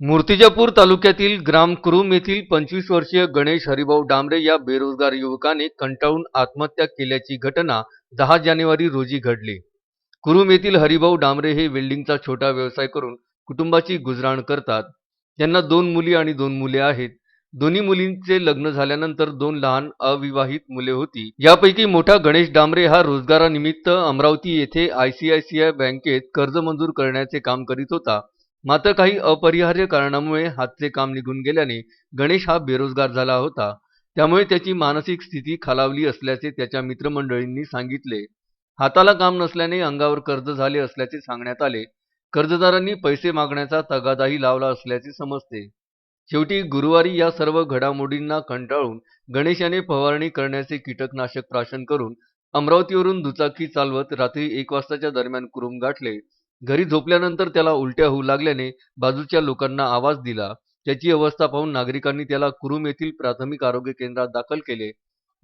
मूर्तिजापूर तालुक्यातील ग्राम कुरुम येथील पंचवीस वर्षीय गणेश हरिभाऊ डांबरे या बेरोजगार युवकाने कंटाळून आत्महत्या केल्याची घटना दहा जानेवारी रोजी घडली. कुरुम येथील हरिभाऊ डांबरे हे वेल्डिंगचा छोटा व्यवसाय करून कुटुंबाची गुजराण करतात. त्यांना दोन मुली आणि दोन मुले आहेत. दोन्ही मुलींचे लग्न झाल्यानंतर दोन लहान अविवाहित मुले होती. यापैकी मोठा गणेश डांबरे हा रोजगारानिमित्त अमरावती येथे आयसीआयसीआय बँकेत कर्ज मंजूर करण्याचे काम करीत होता. मात्र काही अपरिहार्य कारणामुळे हातचे काम निघून गेल्याने गणेश हा बेरोजगार झाला होता. त्यामुळे त्याची मानसिक स्थिती खालावली असल्याचे त्याच्या मित्रमंडळींनी सांगितले. हाताला काम नसल्याने अंगावर कर्ज झाले असल्याचे सांगण्यात आले. कर्जदारांनी पैसे मागण्याचा तगादाही लावला असल्याचे समजते. शेवटी गुरुवारी या सर्व घडामोडींना कंटाळून गणेश याने फवारणी करण्याचे कीटकनाशक प्राशन करून अमरावतीवरून दुचाकी चालवत रात्री एक वाजताच्या दरम्यान कुरुम गाठले. घरी झोपल्यानंतर त्याला उलट्या होऊ लागल्याने बाजूच्या लोकांना आवाज दिला. त्याची अवस्था पाहून नागरिकांनी त्याला कुरुम येथील प्राथमिक आरोग्य केंद्रात दाखल केले.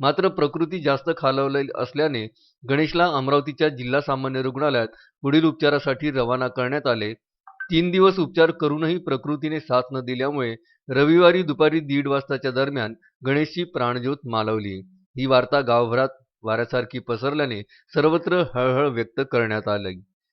मात्र प्रकृती जास्त खालवलेली असल्याने गणेशला अमरावतीच्या जिल्हा सामान्य रुग्णालयात पुढील उपचारासाठी रवाना करण्यात आले. तीन दिवस उपचार करूनही प्रकृतीने साथ न दिल्यामुळे रविवारी दुपारी दीड वाजताच्या दरम्यान गणेशची प्राणज्योत मालवली. ही वार्ता गावभरात वाऱ्यासारखी पसरल्याने सर्वत्र हळहळ व्यक्त करण्यात आली.